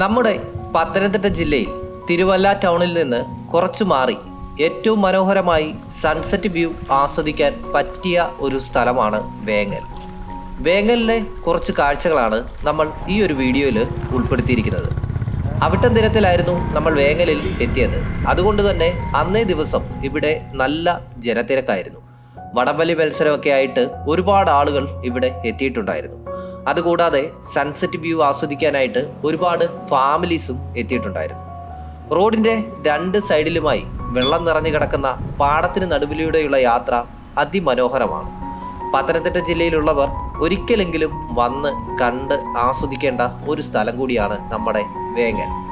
നമ്മുടെ പത്തനംതിട്ട ജില്ലയിൽ തിരുവല്ല ടൗണിൽ നിന്ന് കുറച്ചു മാറി ഏറ്റവും മനോഹരമായി സൺസെറ്റ് വ്യൂ ആസ്വദിക്കാൻ പറ്റിയ ഒരു സ്ഥലമാണ് വേങ്ങൽ. വേങ്ങലിലെ കുറച്ച് കാഴ്ചകളാണ് നമ്മൾ ഈ ഒരു വീഡിയോയിൽ ഉൾപ്പെടുത്തിയിരിക്കുന്നത്. അവിട്ടം ദിനത്തിലായിരുന്നു നമ്മൾ വേങ്ങലിൽ എത്തിയത്. അതുകൊണ്ട് തന്നെ അന്നേ ദിവസം ഇവിടെ നല്ല ജനത്തിരക്കായിരുന്നു. വടംവലി മത്സരമൊക്കെ ആയിട്ട് ഒരുപാട് ആളുകൾ ഇവിടെ എത്തിയിട്ടുണ്ടായിരുന്നു. അതുകൂടാതെ സൺസെറ്റ് വ്യൂ ആസ്വദിക്കാനായിട്ട് ഒരുപാട് ഫാമിലീസും എത്തിയിട്ടുണ്ടായിരുന്നു. റോഡിന്റെ രണ്ട് സൈഡിലുമായി വെള്ളം നിറഞ്ഞു കിടക്കുന്ന പാടത്തിന് നടുവിലൂടെയുള്ള യാത്ര അതിമനോഹരമാണ്. പത്തനംതിട്ട ജില്ലയിലുള്ളവർ ഒരിക്കലെങ്കിലും വന്ന് കണ്ട് ആസ്വദിക്കേണ്ട ഒരു സ്ഥലം കൂടിയാണ് നമ്മുടെ വേങ്ങൽ.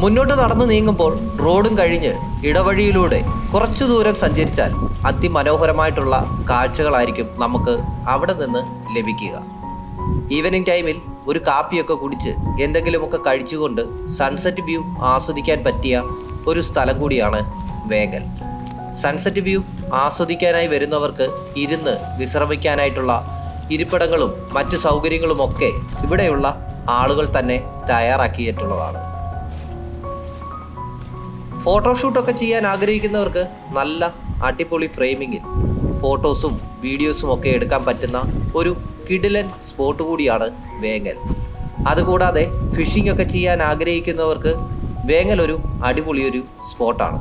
മുന്നോട്ട് നടന്നു നീങ്ങുമ്പോൾ റോഡും കഴിഞ്ഞ് ഇടവഴിയിലൂടെ കുറച്ചു ദൂരം സഞ്ചരിച്ചാൽ അതിമനോഹരമായിട്ടുള്ള കാഴ്ചകളായിരിക്കും നമുക്ക് അവിടെ നിന്ന് ലഭിക്കുക. ഈവനിങ് ടൈമിൽ ഒരു കാപ്പിയൊക്കെ കുടിച്ച് എന്തെങ്കിലുമൊക്കെ കഴിച്ചുകൊണ്ട് സൺസെറ്റ് വ്യൂ ആസ്വദിക്കാൻ പറ്റിയ ഒരു സ്ഥലം കൂടിയാണ് വേങ്ങൽ. സൺസെറ്റ് വ്യൂ ആസ്വദിക്കാനായി വരുന്നവർക്ക് ഇരുന്ന് വിശ്രമിക്കാനായിട്ടുള്ള ഇരിപ്പിടങ്ങളും മറ്റു സൗകര്യങ്ങളുമൊക്കെ ഇവിടെയുള്ള ആളുകൾ തന്നെ തയ്യാറാക്കിയിട്ടുള്ളതാണ്. ഫോട്ടോഷൂട്ടൊക്കെ ചെയ്യാൻ ആഗ്രഹിക്കുന്നവർക്ക് നല്ല അടിപൊളി ഫ്രെയിമിങ്ങിൽ ഫോട്ടോസും വീഡിയോസും ഒക്കെ എടുക്കാൻ പറ്റുന്ന ഒരു കിടിലൻ സ്പോട്ട് കൂടിയാണ് വേങ്ങൽ. അതുകൂടാതെ ഫിഷിംഗ് ഒക്കെ ചെയ്യാൻ ആഗ്രഹിക്കുന്നവർക്ക് വേങ്ങൽ ഒരു അടിപൊളി ഒരു സ്പോട്ടാണ്.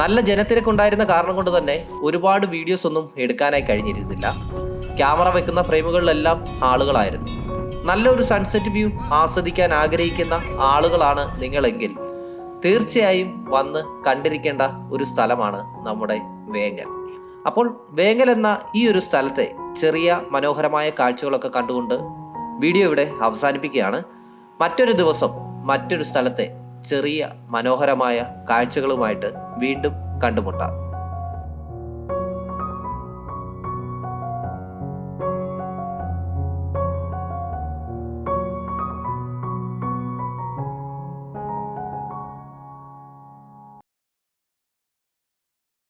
നല്ല ജനത്തിരക്ക് ഉണ്ടായിരുന്ന കാരണം കൊണ്ട് തന്നെ ഒരുപാട് വീഡിയോസ് ഒന്നും എടുക്കാനായി കഴിഞ്ഞിരുന്നില്ല. ക്യാമറ വെക്കുന്ന ഫ്രെയിമുകളിലെല്ലാം ആളുകളായിരുന്നു. നല്ലൊരു സൺസെറ്റ് വ്യൂ ആസ്വദിക്കാൻ ആഗ്രഹിക്കുന്ന ആളുകളാണ് നിങ്ങളെങ്കിൽ തീർച്ചയായും വന്ന് കണ്ടിരിക്കേണ്ട ഒരു സ്ഥലമാണ് നമ്മുടെ വേങ്ങൽ. അപ്പോൾ വേങ്ങൽ എന്ന ഈ ഒരു സ്ഥലത്തെ ചെറിയ മനോഹരമായ കാഴ്ചകളൊക്കെ കണ്ടുകൊണ്ട് വീഡിയോ ഇവിടെ അവസാനിപ്പിക്കുകയാണ്. മറ്റൊരു ദിവസം മറ്റൊരു സ്ഥലത്തെ ചെറിയ മനോഹരമായ കാഴ്ചകളുമായിട്ട് വീണ്ടും കണ്ടുമുട്ടാം.